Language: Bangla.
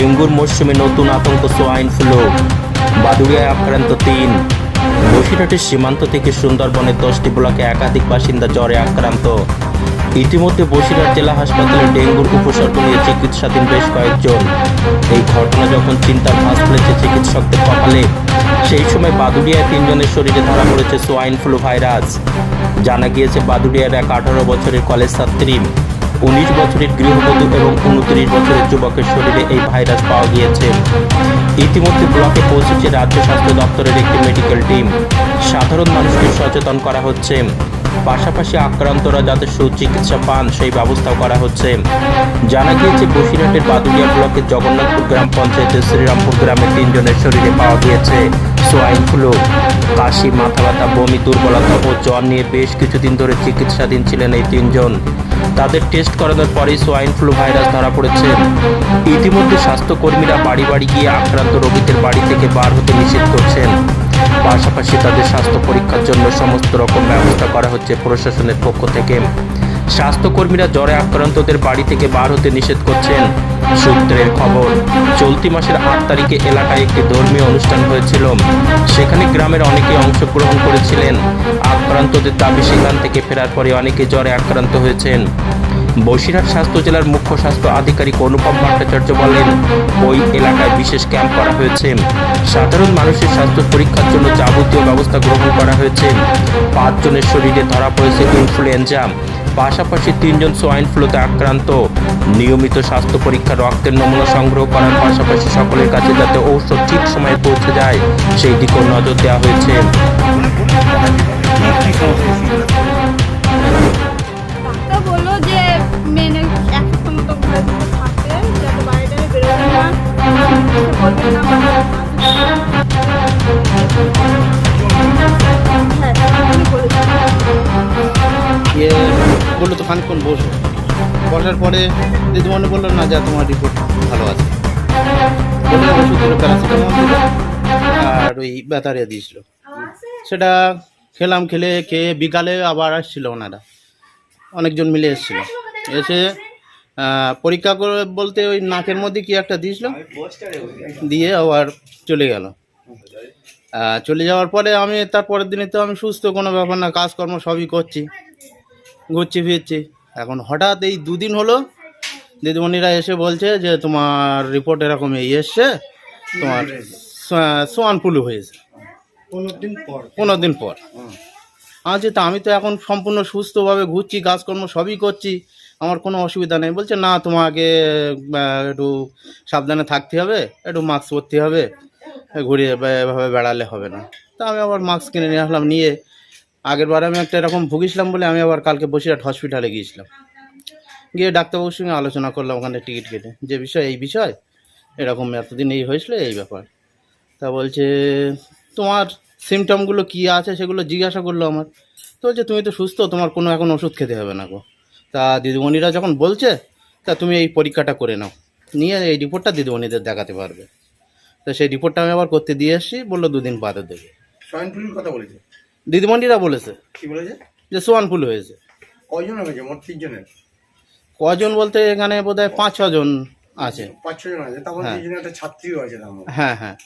ডেঙ্গুর মরশুমে নতুন আতঙ্ক সোয়াইন ফ্লু বাদুড়িয়ায় আক্রান্ত তিন। বসিরহাটের সীমান্ত থেকে সুন্দরবনের দশটি ব্লকে একাধিক বাসিন্দা জ্বরে আক্রান্ত। ইতিমধ্যে বসিরহাট জেলা হাসপাতালে ডেঙ্গুর উপসর্গ নিয়ে চিকিৎসাধীন বেশ কয়েকজন। এই ঘটনা যখন চিন্তার ভাঁজ ফেলেছে চিকিৎসকদের কপালে, সেই সময় বাদুড়িয়ায় তিনজনের শরীরে ধরা পড়েছে সোয়াইন ফ্লু ভাইরাস। জানা গিয়েছে, বাদুড়িয়ার এক আঠারো বছরের কলেজ ছাত্রী উনিশ বছরের গৃহবধূ এবং উনত্রিশ বছরের যুবকের শরীরে এই ভাইরাস পাওয়া গিয়েছে। ইতিমধ্যে ব্লকে পৌঁছেছে রাজ্য স্বাস্থ্য দপ্তরের একটি মেডিকেল টিম। সাধারণ মানুষকে সচেতন করা হচ্ছে। পাশাপাশি আক্রান্তরা যাতে সুচিকিৎসা পান, সেই ব্যবস্থাও করা হচ্ছে। জানা গিয়েছে, বসিরহাটের বাদুলিয়া ব্লকের জগন্নাথপুর গ্রাম পঞ্চায়েতের শ্রীরামপুর গ্রামে তিনজনের শরীরে পাওয়া গিয়েছে সোয়াইন ফ্লু কাশি মাথা ব্যথা বমি, দুর্বলতা ও জ্বর নিয়ে বেশ কিছুদিন ধরে চিকিৎসাধীন ছিলেন এই তিনজন। তাদের টেস্ট করানোর পরেই সোয়াইন ফ্লু ভাইরাস ধরা পড়েছে। ইতিমধ্যে স্বাস্থ্যকর্মীরা বাড়ি বাড়ি গিয়ে আক্রান্ত রোগীদের বাড়ি থেকে বার হতে নিষেধ করছেন। পাশাপাশি তাদের স্বাস্থ্য পরীক্ষার জন্য সমস্ত রকম ব্যবস্থা করা হচ্ছে প্রশাসনের পক্ষ থেকে। স্বাস্থ্যকর্মীরা জ্বরে আক্রান্তদের বাড়ি থেকে বার হতে নিষেধ করছেন। সূত্রের খবর, চলতি মাসের আট তারিখে এলাকায় একটি ধর্মীয় অনুষ্ঠান হয়েছিল। সেখানে গ্রামের অনেকে অংশগ্রহণ করেছিলেন। আক্রান্তদের দাবি সেখান থেকে ফেরার পরে অনেকে জ্বরে আক্রান্ত হয়েছেন। বসিরহাট স্বাস্থ্য জেলার মুখ্য স্বাস্থ্য আধিকারিক অনুপম ভট্টাচার্য বলেন, ওই এলাকায় বিশেষ ক্যাম্প করা হয়েছে। সাধারণ মানুষের স্বাস্থ্য পরীক্ষার জন্য যাবতীয় ব্যবস্থা গ্রহণ করা হয়েছে। পাঁচজনের শরীরে ধরা পড়েছে ইনফ্লুয়েঞ্জা। পাশাপাশি তিনজন সোয়াইন ফ্লুতে আক্রান্ত। নিয়মিত স্বাস্থ্য পরীক্ষা রক্তের নমুনা সংগ্রহ করার পাশাপাশি সকলের কাছে যাতে ঔষধ ঠিক সময়ে পৌঁছে যায়, সেই দিকেও নজর দেওয়া হয়েছে। ডাক্তার বলল তো বসো বসার পরে দিদিমণি বলল না, যা, তোমার রিপোর্ট ভালো আছে। আর ওই ব্যাতারিয়া দিয়েছিল। সেটা খেলাম, খেলে, খেয়ে বিকালে আবার আসছিল ওনারা। অনেকজন মিলে এসেছিল। এসে পরীক্ষা করে বলতে ওই নাকের মধ্যে কি একটা দিয়েছিল? দিয়ে আবার চলে গেল। চলে যাওয়ার পরে আমি তার পরের দিনে তো আমি সুস্থ, কোনো ব্যাপার না, কাজকর্ম সবই করছি। ঘুরছি ফিরছি। এখন হঠাৎ এই দুদিন হলো দিদিমণিরা এসে বলছে যে তোমার রিপোর্ট এরকম এই এসছে তোমার সোয়ান ফ্লু হয়েছে। পনেরো দিন পর। আচ্ছা তা আমি তো এখন সম্পূর্ণ সুস্থভাবে ঘুরছি কাজকর্ম সবই করছি আমার কোনো অসুবিধা নেই। বলছে না তোমাকে একটু সাবধানে থাকতে হবে একটু মাস্ক পরতে হবে ঘুরিয়ে বে- এভাবে বেড়ালে হবে না। তা আমি আবার মাস্ক কিনে নিয়ে আসলাম নিয়ে আগের বার আমি একটা এরকম ভুগিছিলাম বলে আমি আবার কালকে বসিরহাট হসপিটালে গিয়েছিলাম। গিয়ে ডাক্তারবাবুর সঙ্গে আলোচনা করলাম ওখানে টিকিট কেটে। যে বিষয়, এই বিষয়, এরকম এতদিন এই হয়েছিল, এই ব্যাপার। তা বলছে, তোমার সিমটমগুলো কী আছে? সেগুলো জিজ্ঞাসা করল আমার। তো বলছে, তুমি তো সুস্থ, তোমার কোনো এখন ওষুধ খেতে হবে না গো। তা দিদিমণিরা যখন বলছে, তা তুমি এই পরীক্ষাটা করে নাও। নিয়ে এই রিপোর্টটা দিদিমণিদের দেখাতে পারবে। তো সেই রিপোর্টটা আমি আবার করতে দিয়ে এসেছি, বলল দুদিন বাদে দেবে। কথা বলেছে? দিদিমণিরা বলেছে কি বলেছে? যে সোয়ান ফুল হয়েছে। কজন হয়েছে? মোট তিনজনের? কজন বলতে এখানে বোধহয় পাঁচ ছজন আছে। পাঁচ ছজন আছে। তারপর হ্যাঁ। তিনজনের একটা ছাত্রীও আছে তার মধ্যে। হ্যাঁ হ্যাঁ।